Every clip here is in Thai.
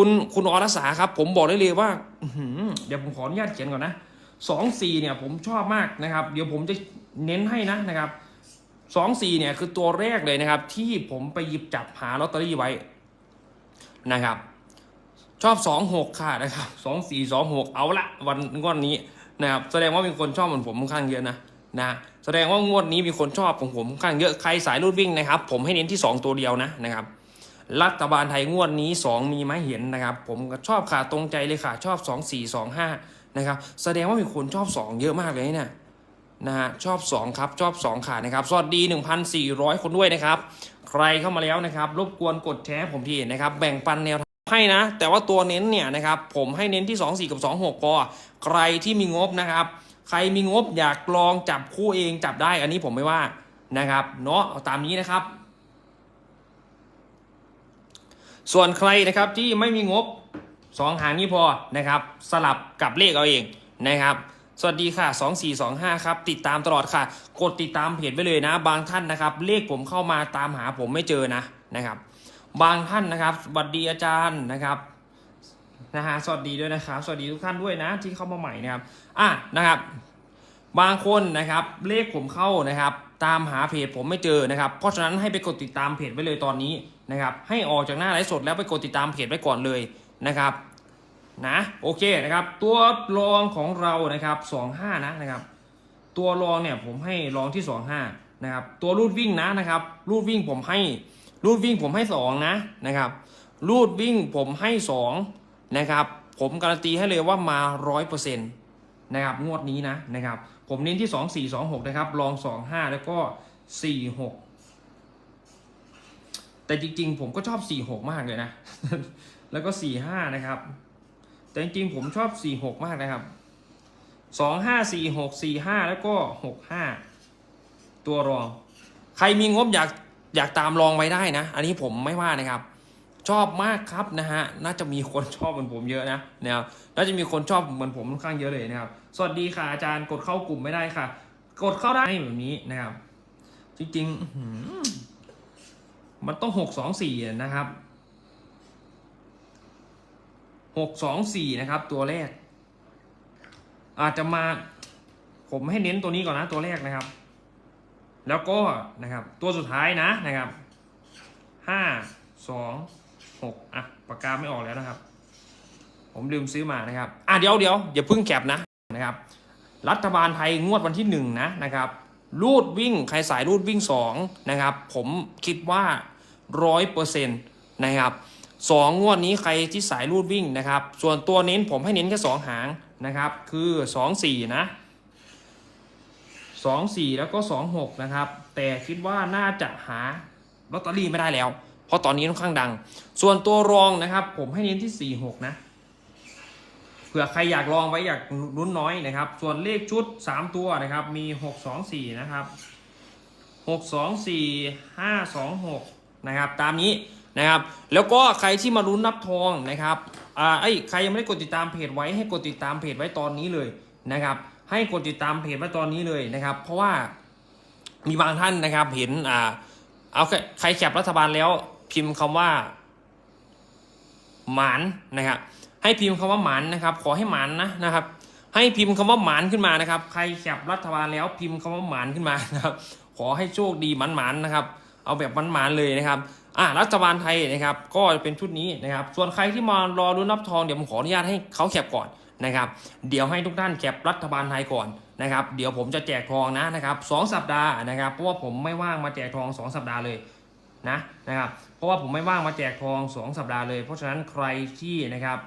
คุณคุณอรสาครับ ผมบอกได้เลยว่าเดี๋ยวผมขออนุญาตเขียนก่อนนะสองสี่เนี่ยผมชอบมากนะครับ เดี๋ยวผมจะเน้นให้นะนะครับสองสี่เนี่ยคือตัวแรกเลยนะครับ ที่ผมไปหยิบจับหาลอตเตอรี่ไว้นะครับ ชอบสองหกค่ะนะครับสองสี่สองหกเอาละวันงวดนี้นะครับแสดงว่ามีคนชอบเหมือนผมค่อนข้างเยอะนะนะแสดงว่างวดนี้มีคนชอบของผมค่อนข้างเยอะใครสายรูดวิ่งนะครับ ผมให้เน้นที่ 2 ตัวเดียวนะนะครับ รัฐบาลไทยงวดนี้ 2 มีไหมเห็นนะครับ ผมก็ชอบค่ะตรงใจเลยค่ะชอบ 2 4 2 5นะครับแสดงว่ามีคนชอบ 2 เยอะมากเลยเนี่ยนะฮะชอบ 2 ครับชอบ2ค่ะนะครับ สวัสดี 1,400 คนด้วยนะครับ ใครเข้ามาแล้วนะครับ รบกวนกดแชร์ผมทีนะครับ แบ่งปันแนวให้นะ แต่ว่าตัวเน้นเนี่ยนะครับผมให้เน้นที่ 2 4 กับ 2 6พอใครที่มีงบนะครับ ใครมีงบอยากลองจับคู่เองจับได้อันนี้ผมไม่ว่านะครับเนาะเอาตามนี้นะครับ ส่วนใครนะครับที่ไม่มีงบสองหางนี้พอนะครับสลับกับเลขเอาเองนะครับ สวัสดีค่ะ 2425 ครับ ติดตามตลอดค่ะ กดติดตามเพจไปเลยนะ บางท่านนะครับ เลขผมเข้ามาตามหาผมไม่เจอนะนะครับ บางท่านนะครับสวัสดีอาจารย์นะครับนะฮะสวัสดีด้วยนะครับ สวัสดีทุกท่านด้วยนะที่เข้ามาใหม่นะครับอะนะครับ บางคนนะครับเลขผมเข้านะครับ ตามหาเพจผมไม่เจอนะครับ เพราะฉะนั้นให้ไปกดติดตามเพจไว้เลยตอนนี้นะครับ ให้ออกจากหน้าไลฟ์สดแล้วไปกดติดตามเพจไว้ก่อนเลยนะครับนะโอเคนะครับ ตัวรองของเรานะครับ25นะนะครับ ตัวรองเนี่ยผมให้รองที่ 25นะครับ ตัวรูดวิ่งนะนะครับ รูดวิ่งผมให้รูดวิ่งผมให้2นะนะครับรูดวิ่งผมให้2นะครับ ผมการันตีให้เลยว่ามา 100%น นะครับงวดนี้นะนะครับ ผมเน้นที่ 2 4 2 6 นะครับรอง 2 5 แล้วก็ 4 6 แต่จริงๆ ผมก็ชอบ 4 6 มากเลยนะ แล้วก็ 4 5 นะครับ แต่จริงๆ ผมชอบ 4 6 มากนะครับ 2 5 4 6 4 5 แล้วก็ 6 5 ตัวรอง ใครมีงบอยากอยากตามรองไว้ได้นะ อันนี้ผมไม่ว่านะครับ ชอบมากครับนะฮะ น่าจะมีคนชอบเหมือนผมเยอะนะนะครับ น่าจะมีคนชอบเหมือนผมค่อนข้างเยอะเลยนะครับ สวัสดีค่ะอาจารย์กดเข้ากลุ่มไม่ได้ค่ะ กดเข้าได้แบบนี้นะครับ จริงๆมันต้องหกสองสี่นะครับหกสองสี่นะครับ ตัวแรก อาจจะมาผมให้เน้นตัวนี้ก่อนนะตัวแรกนะครับ แล้วก็นะครับ ตัวสุดท้ายนะนะครับห้าสอง หกอะปากกาไม่ออกแล้วนะครับ ผมลืมซื้อมานะครับอะเดี๋ยวเดี๋ยวอย่าเพิ่งแคปนะนะครับ รัฐบาลไทยงวดวันที่หนึ่งนะนะครับรูดวิ่งใครสายรูดวิ่งสองนะครับ ผมคิดว่าร้อยเปอร์เซ็นต์นะครับสองงวดนี้ใครที่สายรูดวิ่งนะครับ ส่วนตัวเน้นผมให้เน้นแค่สองหางนะครับ คือสองสี่นะสองสี่แล้วก็สองหกนะครับ แต่คิดว่าน่าจะหาลอตเตอรี่ไม่ได้แล้ว เพราะตอนนี้ค่อนข้างดัง ส่วนตัวรองนะครับ ผมให้เน้นที่สี่หกนะ เผื่อใครอยากลองไว้อยากลุ้นน้อยนะครับ ส่วนเลขชุด 3 ตัวนะครับ มี 6 2 4 นะครับ 6 2 4 5 2 6 นะครับ ตามนี้นะครับ แล้วก็ใครที่มาลุ้นนับทองนะครับ อ่า ไอ้ใครยังไม่ได้กดติดตามเพจไว้ให้กดติดตามเพจไว้ตอนนี้เลยนะครับ ให้กดติดตามเพจไว้ตอนนี้เลยนะครับ เพราะว่ามีบางท่านนะครับเห็นอ่าเอาใครใครแคปรัฐบาลแล้ว พิมพ์คำว่า หมานนะครับ ให้พิมพ์คำว่าหมานนะครับ ขอให้หมานนะนะครับ ให้พิมพ์คำว่าหมานขึ้นมานะครับ ใครแคปรัฐบาลแล้วพิมพ์คำว่าหมานขึ้นมานะครับ ขอให้โชคดีหมันหมานๆนะครับ เอาแบบหมันหมานๆเลยนะครับอ่ารัฐบาลไทยนะครับ ก็เป็นชุดนี้นะครับ ส่วนใครที่มารอรุ้นรับทองเดี๋ยวผมขออนุญาตให้เขาแคปก่อนนะครับ เดี๋ยวให้ทุกท่านแคปรัฐบาลไทยก่อนนะครับ เดี๋ยวผมจะแจกทองนะนะครับสองสัปดาห์นะครับ เพราะว่าผมไม่ว่างมาแจกทองสองสัปดาห์เลย นะนะครับเพราะว่าผมไม่ว่างมาแจกทอง 2 สัปดาห์เลย เพราะฉะนั้นใครที่นะครับ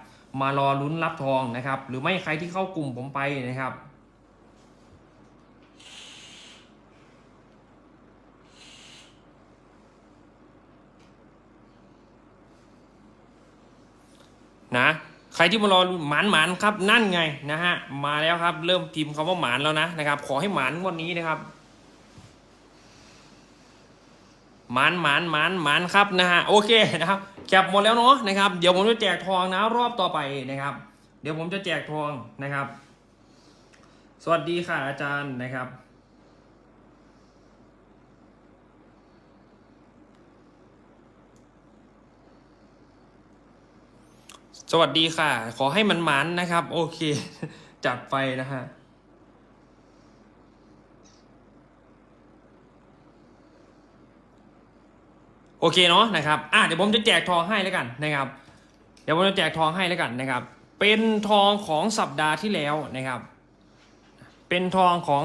มารอลุ้นรับทองนะครับ หรือไม่ใครที่เข้ากลุ่มผมไปนะครับนะใครที่มารอหมานหมานครับนั่นไงนะฮะมาแล้วครับเริ่มพิมพ์คำว่าหมานแล้วนะนะครับ ขอให้หมานวันนี้นะครับ หมันหมันหมันหมันครับนะฮะโอเคนะครับแคปหมดแล้วเนาะนะครับเดี๋ยวผมจะแจกทองนะรอบต่อไปนะครับ เดี๋ยวผมจะแจกทองนะครับ สวัสดีค่ะอาจารย์นะครับสวัสดีค่ะ ขอให้มันมันนะครับ โอเค จัดไปนะฮะ โอเคเนาะนะครับอะเดี๋ยวผมจะแจกทองให้แล้วกันนะครับ เดี๋ยวผมจะแจกทองให้แล้วกันนะครับ เป็นทองของสัปดาห์ที่แล้วนะครับ เป็นทองของ